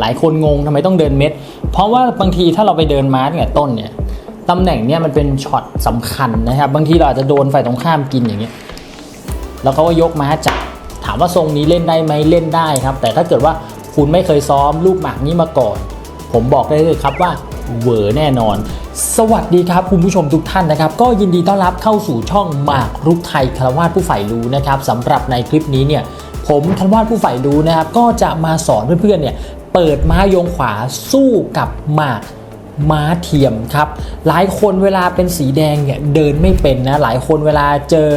หลายคนงงทำไมต้องเดินเม็ด เพราะว่าบางทีถ้าเราไปเดินม้าตั้งแต่ต้นเนี่ยตำแหน่งเนี่ยมันเป็นช็อตสำคัญนะครับ บางทีเราอาจจะโดนฝ่ายตรงข้ามกินอย่างเงี้ยแล้วเขาก็ยกม้าจับถามว่าทรงนี้เล่นได้ไหมเล่นได้ครับ แต่ถ้าเกิดว่าคุณไม่เคยซ้อมลูกหมากนี้มาก่อน ผมบอกได้เลยครับว่าเวอร์แน่นอน สวัสดีครับคุณผู้ชมทุกท่านนะครับ ก็ยินดีต้อนรับเข้าสู่ช่องหมากรุกไทยคารวาสผู้ใฝ่รู้นะครับสำหรับในคลิปนี้เนี่ยผมคารวาสผู้ใฝ่รู้นะครับ ก็จะมาสอนเพื่อนๆเนี่ย เปิดม้ายงขวาสู้กับหมากม้าเทียมครับ หลายคนเวลาเป็นสีแดงเนี่ยเดินไม่เป็นนะ หลายคนเวลาเจอ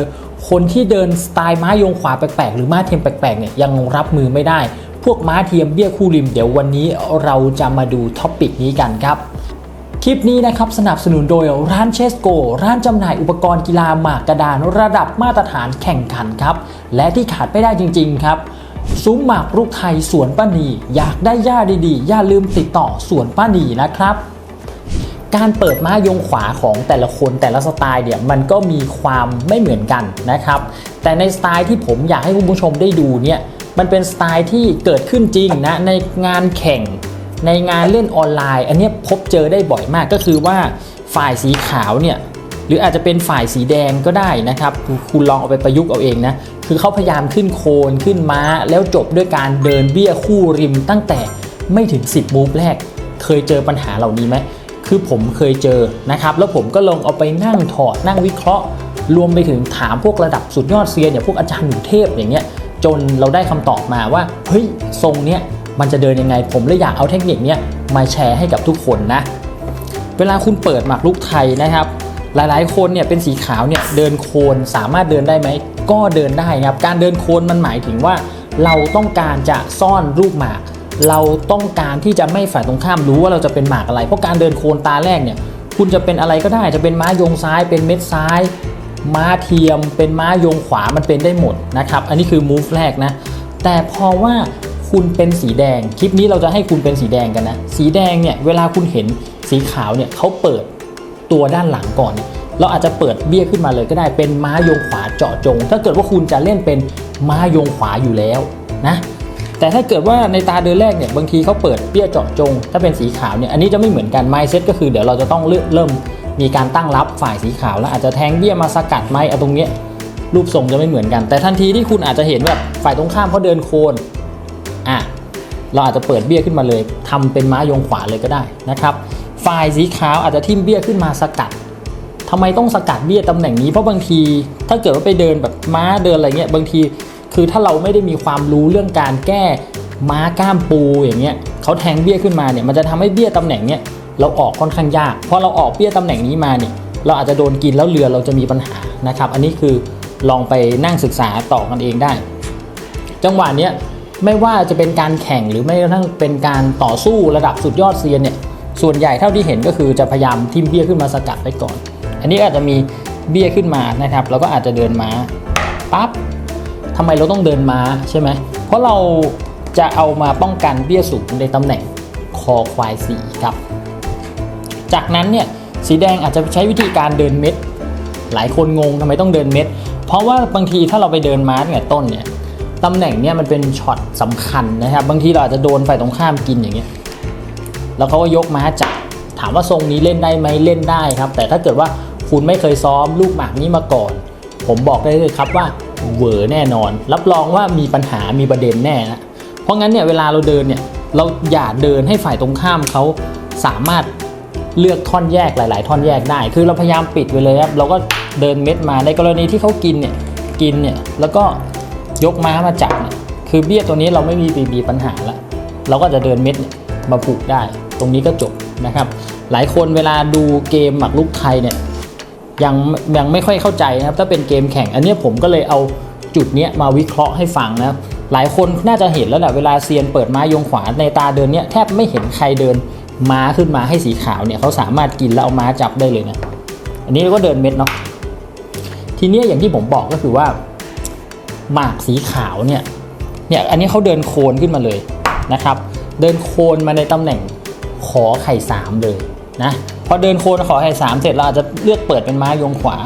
คนที่เดินสไตล์ม้ายงขวาแปลกๆ หรือม้าเทียมแปลกๆเนี่ยยังรับมือไม่ได้ พวกม้าเทียมเบี้ยคู่ริม เดี๋ยววันนี้เราจะมาดูท็อปิกนี้กันครับ คลิปนี้นะครับสนับสนุนโดยร้านเชสโก ร้านจำหน่ายอุปกรณ์กีฬาหมากกระดานระดับมาตรฐานแข่งขันครับ และที่ขาดไม่ได้จริง ๆ ครับ ซุ้มหมากรุกไทยสวนป้านีอยากได้ย่าดีๆอย่าลืมติดต่อสวนป้านีนะครับ การเปิดม้ายงขวาของแต่ละคนแต่ละสไตล์เนี่ยมันก็มีความไม่เหมือนกันนะครับ แต่ในสไตล์ที่ผมอยากให้คุณผู้ชมได้ดูเนี่ยมันเป็นสไตล์ที่เกิดขึ้นจริงนะในงานแข่งในงานเล่นออนไลน์ อันนี้พบเจอได้บ่อยมากก็คือว่าฝ่ายสีขาวเนี่ยหรืออาจจะเป็นฝ่ายสีแดงก็ได้นะครับ คุณลองเอาไปประยุกต์เอาเองนะ คือเขาพยายามขึ้นโคนขึ้นม้า แล้วจบด้วยการเดินเบี้ยคู่ริมตั้งแต่ไม่ถึง 10 มูฟแรก เคยเจอปัญหาเหล่านี้ไหมคือผมเคยเจอนะครับ แล้วผมก็ลงเอาไปนั่งถอดนั่งวิเคราะห์ รวมไปถึงถามพวกระดับสุดยอดเซียนอย่างพวกอาจารย์หนูเทพอย่างเงี้ยจนเราได้คำตอบมาว่าเฮ้ยทรงเนี้ยมันจะเดินยังไง ผมเลยอยากเอาเทคนิคเนี้ยมาแชร์ให้กับทุกคนนะ เวลาคุณเปิดหมากรุกไทยนะครับ หลายๆ คนเนี่ยเป็นสีขาวเนี่ยเดินโคนสามารถเดินได้ไหม ก็เดินได้ครับ การเดินโคนมันหมายถึงว่า เราต้องการจะซ่อนรูปหมาก เราต้องการที่จะไม่ฝ่ายตรงข้ามรู้ว่าเราจะเป็นหมากอะไร เพราะการเดินโคนตาแรกเนี่ย คุณจะเป็นอะไรก็ได้ จะเป็นม้ายงซ้าย เป็นเม็ดซ้าย ม้าเทียม เป็นม้ายงขวา มันเป็นได้หมดนะครับ อันนี้คือ move แรกนะ แต่พอว่าคุณเป็นสีแดง คลิปนี้เราจะให้คุณเป็นสีแดงกันนะ สีแดงเนี่ย เวลาคุณเห็นสีขาวเนี่ยเขาเปิดตัวด้านหลังก่อนเนี่ย เราอาจจะเปิดเบี้ยขึ้นมาเลยก็ได้เป็นม้ายงขวาเจาะจง ถ้าเกิดว่าคุณจะเล่นเป็นม้ายงขวาอยู่แล้วนะแต่ถ้าเกิดว่าในตาเดินแรกเนี่ยบางทีเขาเปิดเบี้ยเจาะจง ถ้าเป็นสีขาวเนี่ยอันนี้จะไม่เหมือนกัน mindset ก็คือเดี๋ยวเราจะต้องเริ่มเริ่มมีการตั้งรับฝ่ายสีขาวแล้วอาจจะแทงเบี้ยมาสกัดไหมเอาตรงเนี้ยรูปทรงจะไม่เหมือนกัน แต่ทันทีที่คุณอาจจะเห็นแบบฝ่ายตรงข้ามเขาเดินโคนอะเราอาจจะเปิดเบี้ยขึ้นมาเลยทำเป็นม้ายงขวาเลยก็ได้นะครับ ฝ่ายสีขาวอาจจะทิ่มเบี้ยขึ้นมาสกัด ทำไมต้องสกัดเบี้ยตำแหน่งนี้เพราะบางที ถ้าเกิดว่าไปเดินแบบม้าเดินอะไรเงี้ยบางที คือถ้าเราไม่ได้มีความรู้เรื่องการแก้ม้าก้ามปูอย่างเงี้ยเขาแทงเบี้ยขึ้นมาเนี่ยมันจะทำให้เบี้ยตำแหน่งเนี้ยเราออกค่อนข้างยากเพอเราออกเบี้ยตำแหน่งนี้มาเนี่ยเราอาจจะโดนกินแล้วเรือเราจะมีปัญหานะครับ อันนี้คือลองไปนั่งศึกษาต่อกันเองได้ จังหวะเนี้ยไม่ว่าจะเป็นการแข่งหรือไม่กระทั่งเป็นการต่อสู้ระดับสุดยอดเซียนเนี่ยส่วนใหญ่เท่าที่เห็นก็คือจะพยายามทิมเบี้ยขึ้นมาสกัดไว้ก่อน อันนี้อาจจะมีเบี้ยขึ้นมานะครับแล้วก็อาจจะเดินม้าปั๊บทำไมเราต้องเดินม้าใช่ไหมเพราะเราจะเอามาป้องกันเบี้ยสูงในตำแหน่งคอควายสีครับ จากนั้นเนี่ยสีแดงอาจจะใช้วิธีการเดินเม็ด หลายคนงงทำไมต้องเดินเม็ด เพราะว่าบางทีถ้าเราไปเดินม้าตั้งแต่ต้นเนี่ยตำแหน่งเนี่ยมันเป็นช็อตสำคัญนะครับ บางทีเราอาจจะโดนฝ่ายตรงข้ามกินอย่างเงี้ยแล้วเขาก็ยกม้าจับถามว่าทรงนี้เล่นได้ไหมเล่นได้ครับ แต่ถ้าเกิดว่า คุณไม่เคยซ้อมลูกหมากนี้มาก่อน ผมบอกได้เลยครับว่าเวอร์แน่นอน รับรองว่ามีปัญหามีประเด็นแน่นะเพราะงั้นเนี่ยเวลาเราเดินเนี่ยเราอย่าเดินให้ฝ่ายตรงข้ามเขาสามารถเลือกท่อนแยกหลาย ๆ ท่อนแยกได้ คือเราพยายามปิดไปเลยครับเราก็เดินเม็ดมาในกรณีที่เขากินเนี่ยกินเนี่ยแล้วก็ยกม้ามาจับเนี่ยคือเบี้ยตัวนี้เราไม่มีมีปัญหาละเราก็จะเดินเม็ดมาผูกได้ ตรงนี้ก็จบนะครับ หลายคนเวลาดูเกมหมากรุกไทยเนี่ย ยังยังไม่ค่อยเข้าใจนะครับถ้าเป็นเกมแข่ง อันนี้ผมก็เลยเอาจุดนี้มาวิเคราะห์ให้ฟังนะครับหลายคนน่าจะเห็นแล้วแหละเวลาเซียนเปิดม้ายงขวาในตาเดินเนี้ยแทบไม่เห็นใครเดินม้าขึ้นมาให้สีขาวเนี่ยเขาสามารถกินแล้วเอาม้าจับได้เลยนะอันนี้เราก็เดินเม็ดเนาะทีนี้อย่างที่ผมบอกก็คือว่าหมากสีขาวเนี่ยเนี่ยอันนี้เขาเดินโคนขึ้นมาเลยนะครับ เดินโคนมาในตำแหน่งขอไข่สามเลยนะ พอเดินโคนขอไข่สามเสร็จเราอาจจะเลือกเปิดเป็นม้ายงขวา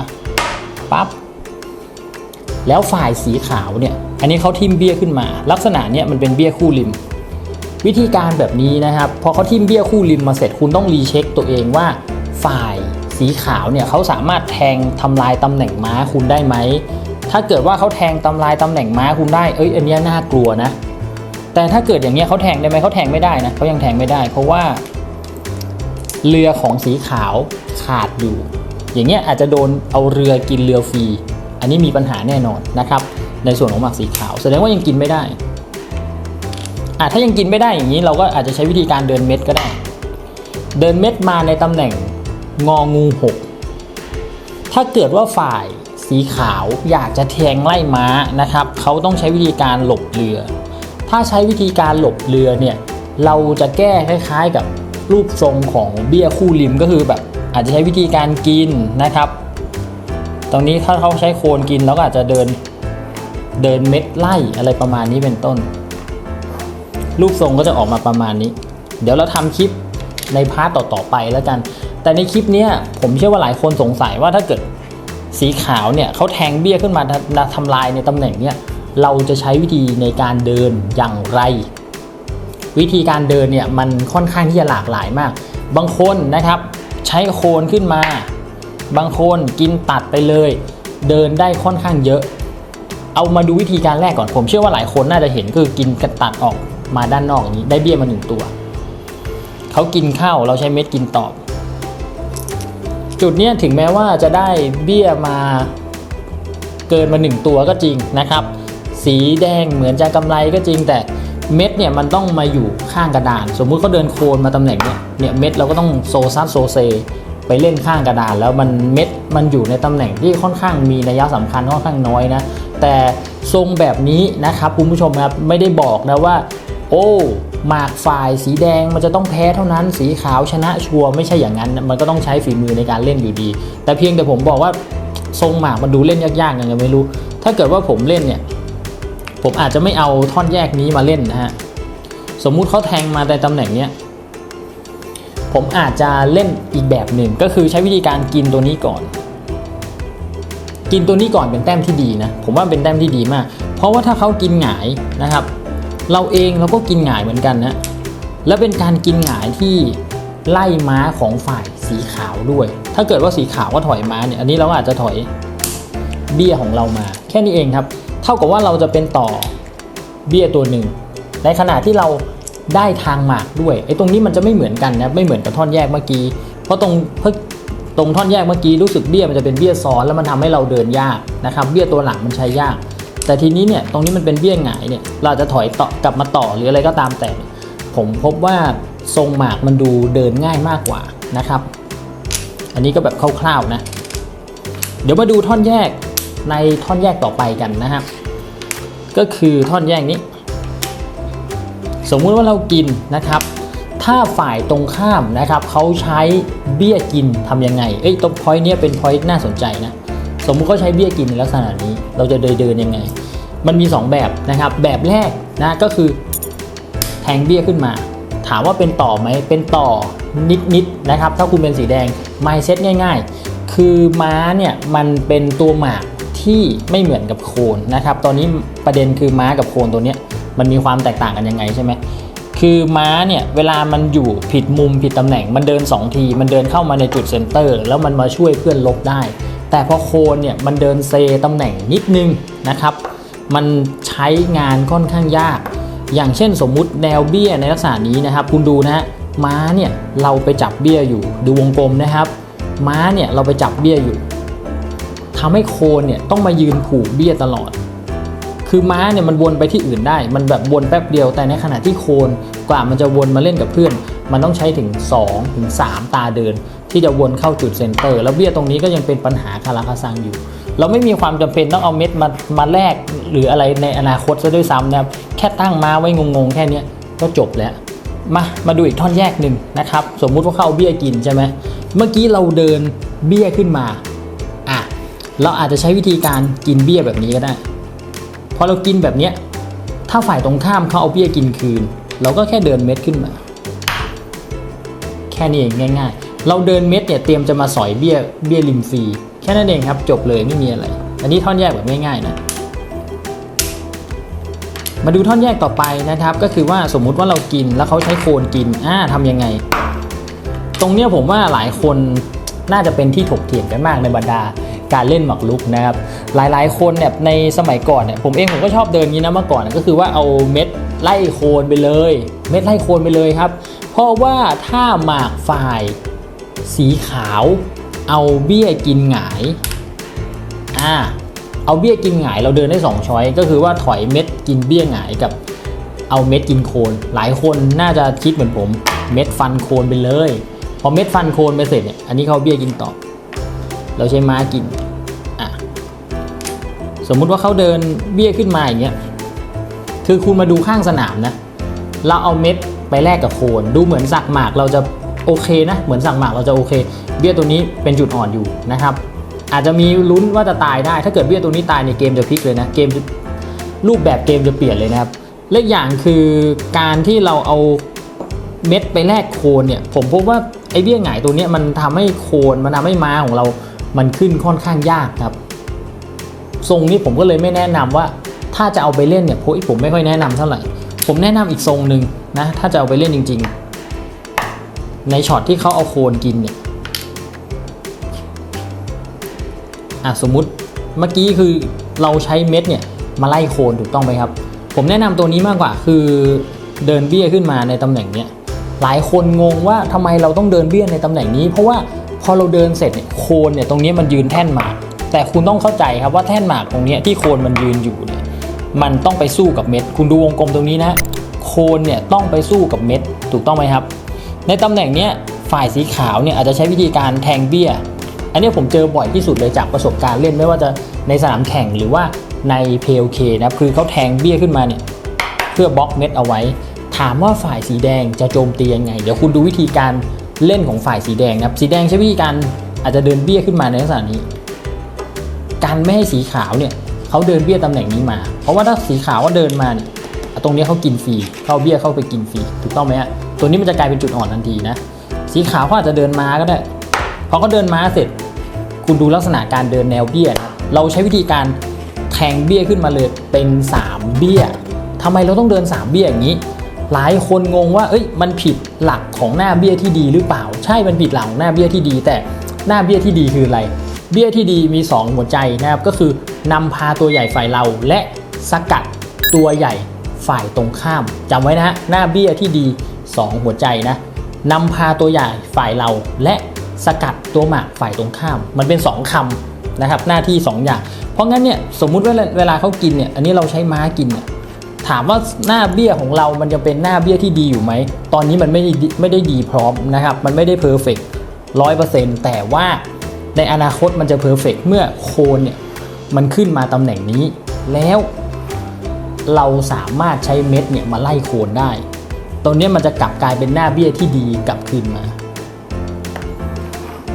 ปั๊บแล้วฝ่ายสีขาวเนี่ย อันนี้เขาทิมเบี้ยขึ้นมา ลักษณะเนี่ยมันเป็นเบี้ยคู่ริม วิธีการแบบนี้นะครับพอเขาทิมเบี้ยคู่ริมมาเสร็จคุณต้องรีเช็คตัวเองว่า ฝ่ายสีขาวเนี่ยเขาสามารถแทงทำลายตำแหน่งม้าคุณได้ไหมถ้าเกิดว่าเขาแทงทำลายตำแหน่งม้าคุณได้เอ้ยอันนี้น่ากลัวนะ แต่ถ้าเกิดอย่างเงี้ยเขาแทงได้ไหมเขาแทงไม่ได้นะเขายังแทงไม่ได้ เพราะว่า เรือของสีขาวขาดอยู่ อย่างเงี้ยอาจจะโดนเอาเรือกินเรือฟรี อันนี้มีปัญหาแน่นอนนะครับ ในส่วนของหมากสีขาว แสดงว่ายังกินไม่ได้อะถ้ายังกินไม่ได้อย่างนี้เราก็อาจจะใช้วิธีการเดินเม็ดก็ได้ เดินเม็ดมาในตำแหน่งงองูหกถ้าเกิดว่าฝ่ายสีขาวอยากจะแทงไล่ม้านะครับเขาต้องใช้วิธีการหลบเรือ ถ้าใช้วิธีการหลบเรือเนี่ยเราจะแก้คล้ายๆกับ รูปทรงของเบี้ยคู่ริมก็คือแบบอาจจะใช้วิธีการกินนะครับ ตรงนี้ถ้าเขาใช้โคนกินเราก็อาจจะเดินเดินเม็ดไล่อะไรประมาณนี้เป็นต้น รูปทรงก็จะออกมาประมาณนี้ เดี๋ยวเราทำคลิปในพาร์ตต่อๆไปแล้วกัน แต่ในคลิปนี้ผมเชื่อว่าหลายคนสงสัยว่าถ้าเกิดสีขาวเนี่ยเขาแทงเบี้ยขึ้นมาทำทำลายในตำแหน่งเนี่ยเราจะใช้วิธีในการเดินอย่างไร วิธีการเดินเนี่ยมันค่อนข้างที่จะหลากหลายมาก บางคนนะครับใช้โคนขึ้นมา บางคนกินตัดไปเลย เดินได้ค่อนข้างเยอะ เอามาดูวิธีการแรกก่อนผมเชื่อว่าหลายคนน่าจะเห็นคือกินกระตัดออกมาด้านนอกอย่างนี้ได้เบี้ยมาหนึ่งตัวเขากินข้าวเราใช้เม็ดกินตอบ จุดนี้ถึงแม้ว่าจะได้เบี้ยมาเกินมาหนึ่งตัวก็จริงนะครับ สีแดงเหมือนจะกำไรก็จริงแต่ เม็ดเนี่ยมันต้องมาอยู่ข้างกระดาน สมมุติเขาเดินโคนมาตำแหน่งเนี่ยเนี่ยเม็ดเราก็ต้องโซซัสโซเซไปเล่นข้างกระดานแล้วมันเม็ดมันอยู่ในตำแหน่งที่ค่อนข้างมีนัยสำคัญค่อนข้างน้อยนะแต่ทรงแบบนี้นะครับคุณผู้ชมครับไม่ได้บอกนะว่า โอ้หมากฝ่ายสีแดงมันจะต้องแพ้เท่านั้นสีขาวชนะชัวร์ไม่ใช่อย่างนั้น มันก็ต้องใช้ฝีมือในการเล่นอยู่ดี แต่เพียงแต่ผมบอกว่าทรงหมากมันดูเล่นยากๆยังไงไม่รู้ ถ้าเกิดว่าผมเล่นเนี่ย ผมอาจจะไม่เอาท่อนแยกนี้มาเล่นนะฮะ สมมุติเขาแทงมาในตำแหน่งเนี้ย ผมอาจจะเล่นอีกแบบหนึ่งก็คือใช้วิธีการกินตัวนี้ก่อน กินตัวนี้ก่อนเป็นแต้มที่ดีนะ ผมว่าเป็นแต้มที่ดีมาก เพราะว่าถ้าเขากินหงายนะครับ เราเองเราก็กินหงายเหมือนกันนะ และเป็นการกินหงายที่ไล่ม้าของฝ่ายสีขาวด้วย ถ้าเกิดว่าสีขาวก็ถอยม้าเนี่ย อันนี้เราอาจจะถอยเบี้ยของเรามา แค่นี้เองครับ เท่ากับว่าเราจะเป็นต่อเบี้ยตัวหนึ่ง ในขณะที่เราได้ทางหมากด้วยไอ้ตรงนี้มันจะไม่เหมือนกันนะไม่เหมือนกับท่อนแยกเมื่อกี้ เพราะตรงเพิ่งตรงท่อนแยกเมื่อกี้รู้สึกเบี้ยมันจะเป็นเบี้ยซ้อนแล้วมันทำให้เราเดินยากนะครับ เบี้ยตัวหลังมันใช้ยาก แต่ทีนี้เนี่ยตรงนี้มันเป็นเบี้ยหงายเนี่ยเราจะถอยต่อกลับมาต่อหรืออะไรก็ตามแต่ ผมพบว่าทรงหมากมันดูเดินง่ายมากกว่านะครับ อันนี้ก็แบบคร่าวๆนะ เดี๋ยวมาดูท่อนแยก ในท่อนแยกต่อไปกันนะครับก็คือท่อนแยกนี้ สมมุติว่าเรากินนะครับ ถ้าฝ่ายตรงข้ามนะครับเขาใช้เบี้ยกินทำยังไงเอ้ยตรงพอยต์เนี้ยเป็นพอยต์น่าสนใจนะสมมุติเขาใช้เบี้ยกินในลักษณะนี้ เราจะเดินเดินยังไง มันมี 2 แบบนะครับ แบบแรกนะก็คือแทงเบี้ยขึ้นมา ถามว่าเป็นต่อไหมเป็นต่อนิดๆนะครับ ถ้าคุณเป็นสีแดงไมเซ็ตง่าย ๆ คือม้าเนี่ยมันเป็นตัวหมาก ที่ไม่เหมือนกับโคนนะครับ ตอนนี้ประเด็นคือม้ากับโคนตัวนี้มันมีความแตกต่างกันยังไงใช่ไหมคือม้าเนี่ยเวลามันอยู่ผิดมุมผิดตำแหน่ง มันเดิน 2 ที มันเดินเข้ามาในจุดเซนเตอร์ แล้วมันมาช่วยเพื่อนลบได้ แต่พอโคนเนี่ยมันเดินเซตำแหน่งนิดนึงนะครับ มันใช้งานค่อนข้างยาก อย่างเช่นสมมุติแนวเบี้ยในลักษณะนี้นะครับ คุณดูนะฮะม้าเนี่ยเราไปจับเบี้ยอยู่ ดูวงกลมนะครับ ม้าเนี่ยเราไปจับเบี้ยอยู่ ทำให้โคนเนี่ยต้องมายืนผูกเบี้ยตลอด คือม้าเนี่ยมันวนไปที่อื่นได้ มันแบบวนแป๊บเดียว แต่ในขณะที่โคนกว่ามันจะวนมาเล่นกับเพื่อน มันต้องใช้ถึง2ถึง3ตาเดิน ที่จะวนเข้าจุดเซนเตอร์ แล้วเบี้ยตรงนี้ก็ยังเป็นปัญหาคาราคาซังอยู่ เราไม่มีความจำเป็นต้องเอาเม็ดมามาแลกหรืออะไรในอนาคตซะด้วยซ้ำนะครับแค่ตั้งม้าไว้งงๆแค่เนี้ยก็จบแล้วมามาดูอีกท่อนแยกหนึ่งนะครับ สมมุติว่าเข้าเบี้ยกินใช่ไหมเมื่อกี้เราเดินเบี้ยขึ้นมา เราอาจจะใช้วิธีการกินเบี้ยแบบนี้ก็ได้ พอเรากินแบบนี้ถ้าฝ่ายตรงข้ามเขาเอาเบี้ยกินคืน เราก็แค่เดินเม็ดขึ้นมา แค่นี้เองง่าย ๆ เราเดินเม็ดเนี่ยเตรียมจะมาสอยเบี้ยเบี้ยริมฟรีแค่นั้นเองครับจบเลยไม่มีอะไร อันนี้ท่อนแยกแบบง่ายๆนะมาดูท่อนแยกต่อไปนะครับ ก็คือว่าสมมุติว่าเรากินแล้วเขาใช้โคนกินอ่าทำยังไง ตรงเนี้ยผมว่าหลายคนน่าจะเป็นที่ถกเถียงกันมากในบรรดา การเล่นหมากรุกนะครับหลายๆ คนเนี่ยในสมัยก่อนเนี่ยผมเองผมก็ชอบเดินงนี้นะเมื่อก่อนก็คือว่าเอาเม็ดไล่โคนไปเลย เม็ดไล่โคนไปเลยครับ เพราะว่าถ้าหมากฝ่ายสีขาวเอาเบี้ยกินหงายอ่าเอาเบี้ยกินหงายเราเดินได้สองช้อยก็คือว่าถอยเม็ดกินเบี้ยหงายกับเอาเม็ดกินโคน หลายคนน่าจะคิดเหมือนผม เม็ดฟันโคนไปเลย พอเม็ดฟันโคนไปเสร็จเนี่ยอันนี้เขาเบี้ยกินต่อ เราใช้ม้ากิน สมมุติว่าเขาเดินเบี้ยขึ้นมาอย่างเงี้ยคือคุณมาดูข้างสนามนะ เราเอาเม็ดไปแลกกับโคนดูเหมือนสักหมากเราจะโอเคนะ เหมือนสักหมากเราจะโอเค เบี้ยตัวนี้เป็นจุดอ่อนอยู่นะครับ อาจจะมีลุ้นว่าจะตายได้ ถ้าเกิดเบี้ยตัวนี้ตายในเกมจะพลิกเลยนะ เกมรูปแบบเกมจะเปลี่ยนเลยนะครับเล็กอย่างคือการที่เราเอาเม็ดไปแลกโคนเนี่ย ผมพบว่าไอ้เบี้ยหงายตัวนี้มันทำให้โคนมันทำให้ม้าของเรา มันขึ้นค่อนข้างยากครับ ทรงนี้ผมก็เลยไม่แนะนำว่า ถ้าจะเอาไปเล่นเนี่ยผมผมไม่ค่อยแนะนำเท่าไหร่ ผมแนะนำอีกทรงหนึ่งนะถ้าจะเอาไปเล่นจริง ๆ ในช็อตที่เขาเอาโคนกินเนี่ยอะสมมุติเมื่อกี้คือเราใช้เม็ดเนี่ยมาไล่โคนถูกต้องไหมครับ ผมแนะนำตัวนี้มากกว่าคือเดินเบี้ยขึ้นมาในตำแหน่งเนี้ยหลายคนงงว่าทำไมเราต้องเดินเบี้ยในตำแหน่งนี้ เพราะว่าพอเราเดินเสร็จเนี่ยโคนเนี่ยตรงนี้มันยืนแท่นมา แต่คุณต้องเข้าใจครับว่าแท่นหมากตรงนี้ที่โคนมันยืนอยู่เนี่ยมันต้องไปสู้กับเม็ด คุณดูวงกลมตรงนี้นะโคนเนี่ยต้องไปสู้กับเม็ดถูกต้องไหมครับ ในตำแหน่งเนี้ยฝ่ายสีขาวเนี่ยอาจจะใช้วิธีการแทงเบี้ย อันนี้ผมเจอบ่อยที่สุดเลยจากประสบการณ์เล่นไม่ว่าจะในสนามแข่งหรือว่าใน PLK นะครับคือเขาแทงเบี้ยขึ้นมาเนี่ยเพื่อบล็อกเม็ดเอาไว้ ถามว่าฝ่ายสีแดงจะโจมตียังไง เดี๋ยวคุณดูวิธีการเล่นของฝ่ายสีแดงนะครับสีแดงใช้วิธีการอาจจะเดินเบี้ยขึ้นมาในลักษณะนี้ การไม่ให้สีขาวเนี่ยเขาเดินเบี้ยตำแหน่งนี้มา เพราะว่าถ้าสีขาวว่าเดินมาเนี่ยตรงนี้เขากินฟรีเขาเอาเบี้ยเข้าไปกินฟรีถูกต้องไหมฮะตัวนี้มันจะกลายเป็นจุดอ่อนทันทีนะสีขาวเขาอาจจะเดินมาก็ได้พอเขาเดินมาเสร็จ คุณดูลักษณะการเดินแนวเบี้ยนะเราใช้วิธีการแทงเบี้ยขึ้นมาเลยเป็น 3 เบี้ยทำไมเราต้องเดิน 3 เบี้ยอย่างนี้หลายคนงงว่าเอ้ยมันผิดหลักของหน้าเบี้ยที่ดีหรือเปล่า ใช่มันผิดหลักของหน้าเบี้ยที่ดี แต่หน้าเบี้ยที่ดีคืออะไร เบี้ยที่ดีมี 2 หัวใจนะครับก็คือนำพาตัวใหญ่ฝ่ายเราและสกัดตัวใหญ่ฝ่ายตรงข้ามจำไว้นะฮะหน้าเบี้ยที่ดี 2 หัวใจนะนำพาตัวใหญ่ฝ่ายเราและสกัดตัวหมากฝ่ายตรงข้าม มันเป็น 2คำนะครับหน้าที่ 2 อย่าง เพราะงั้นเนี่ยสมมุติว่าเวลาเขากินเนี่ยอันนี้เราใช้ม้ากินเนี่ยถามว่าหน้าเบี้ยของเรามันจะเป็นหน้าเบี้ยที่ดีอยู่ไหม ตอนนี้มันไม่ได้ไม่ได้ดีพร้อมนะครับ มันไม่ได้เพอร์เฟกต์ร้อยเปอร์เซ็นต์แต่ว่า ในอนาคตมันจะเพอร์เฟกเมื่อโคนเนี่ยมันขึ้นมาตำแหน่งนี้ แล้วเราสามารถใช้เม็ดเนี่ยมาไล่โคนได้ ตรงนี้มันจะกลับกลายเป็นหน้าเบี้ยที่ดีกลับคืนมา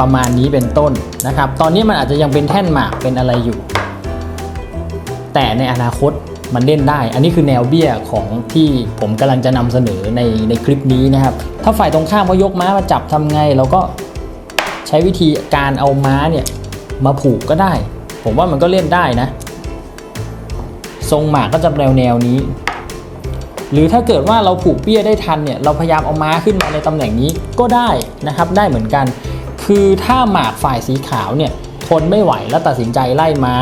ประมาณนี้เป็นต้นนะครับ ตอนนี้มันอาจจะยังเป็นแท่นหมากเป็นอะไรอยู่ แต่ในอนาคตมันเล่นได้ อันนี้คือแนวเบี้ยของที่ผมกำลังจะนำเสนอในในคลิปนี้นะครับ ถ้าฝ่ายตรงข้ามเขายกม้ามาจับทำไงเราก็ ใช้วิธีการเอาม้าเนี่ยมาผูกก็ได้ ผมว่ามันก็เล่นได้นะ ทรงหมากก็จะแนวแนวนี้ หรือถ้าเกิดว่าเราผูกเบี้ยได้ทันเนี่ยเราพยายามเอาม้าขึ้นมาในตำแหน่งนี้ก็ได้นะครับ ได้เหมือนกัน คือถ้าหมากฝ่ายสีขาวเนี่ยทนไม่ไหวแล้วตัดสินใจไล่ม้า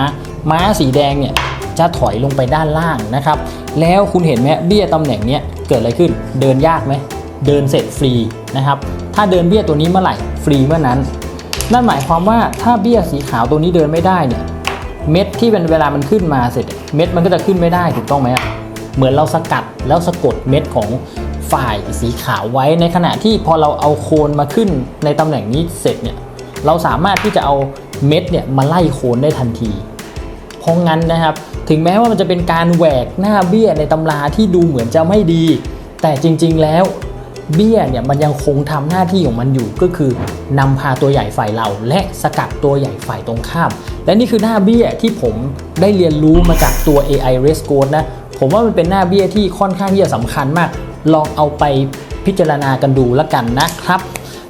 ม้าสีแดงเนี่ยจะถอยลงไปด้านล่างนะครับ แล้วคุณเห็นไหมเบี้ยตำแหน่งเนี้ยเกิดอะไรขึ้น เดินยากไหม เดินเสร็จฟรีนะครับ ถ้าเดินเบี้ยตัวนี้เมื่อไหร่ฟรีเมื่อนั้น นั่นหมายความว่าถ้าเบี้ยสีขาวตัวนี้เดินไม่ได้เนี่ย เม็ดที่เป็นเวลามันขึ้นมาเสร็จ เม็ดมันก็จะขึ้นไม่ได้ถูกต้องไหมเหมือนเราสกัดแล้วสะกดเม็ดของฝ่ายสีขาวไว้ในขณะที่พอเราเอาโคนมาขึ้นในตำแหน่งนี้เสร็จเนี่ยเราสามารถที่จะเอาเม็ดเนี่ยมาไล่โคนได้ทันที เพราะงั้นนะครับ ถึงแม้ว่ามันจะเป็นการแหวกหน้าเบี้ยในตำราที่ดูเหมือนจะไม่ดี แต่จริง ๆ แล้ว เบี้ยเนี่ยมันยังคงทำหน้าที่ของมันอยู่ก็คือนำพาตัวใหญ่ฝ่ายเรา และสกัดตัวใหญ่ฝ่ายตรงข้าม และนี่คือหน้าเบี้ยที่ผมได้เรียนรู้มาจากตัว AI Race Code นะผมว่ามันเป็นหน้าเบี้ยที่ค่อนข้างที่จะสำคัญมาก ลองเอาไปพิจารณากันดูแล้วกันนะครับ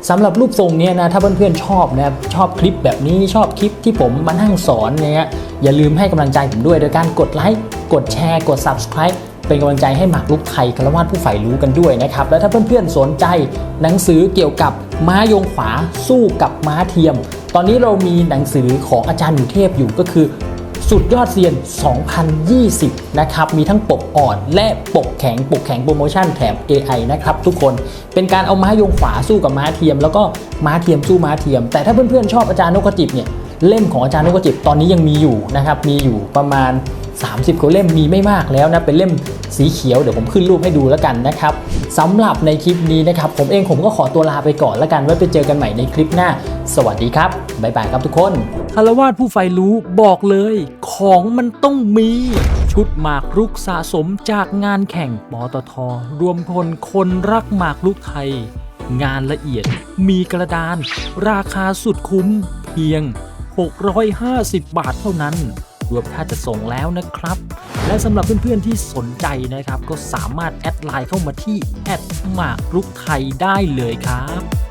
สำหรับรูปทรงเนี้ยนะถ้าเพื่อนๆชอบนะครับชอบคลิปแบบนี้ชอบคลิปที่ผมมานั่งสอนเนี่ยอย่าลืมให้กำลังใจผมด้วยโดยการกดไลค์กดแชร์กด subscribe เป็นกำลังใจให้หมากรุกไทยคารวาสผู้ใฝ่รู้กันด้วยนะครับ และถ้าเพื่อนๆสนใจหนังสือเกี่ยวกับม้ายงขวาสู้กับม้าเทียม ตอนนี้เรามีหนังสือของอาจารย์หนูเทพอยู่ก็คือสุดยอดเซียน 2020 นะครับ มีทั้งปกอ่อนและปกแข็ง ปกแข็งโปรโมชั่นแถม AI นะครับทุกคน เป็นการเอาม้ายงขวาสู้กับม้าเทียม แล้วก็ม้าเทียมสู้ม้าเทียม แต่ถ้าเพื่อนๆชอบอาจารย์นกกระจิบเนี่ย เล่มของอาจารย์นกกจิบตอนนี้ยังมีอยู่นะครับมีอยู่ประมาณ 30กว่าเล่มมีไม่มากแล้วนะเป็นเล่มสีเขียวเดี๋ยวผมขึ้นรูปให้ดูแล้วกันนะครับสำหรับในคลิปนี้นะครับ ผมเองผมก็ขอตัวลาไปก่อนแล้วกันไว้ไปเจอกันใหม่ในคลิปหน้า สวัสดีครับบ๊ายบายครับทุกคนคารวาสผู้ใฝ่รู้บอกเลย ของมันต้องมี ชุดหมากรุกสะสมจากงานแข่งปตท รวมพลคนรักหมากรุกไทย งานละเอียดมีกระดาน ราคาสุดคุ้มเพียง 650 บาทเท่านั้น รวมค่าจะส่งแล้วนะครับ และสำหรับเพื่อนๆที่สนใจนะครับ ก็สามารถแอดไลน์เข้ามาที่แอดหมากรุกไทยได้เลยครับ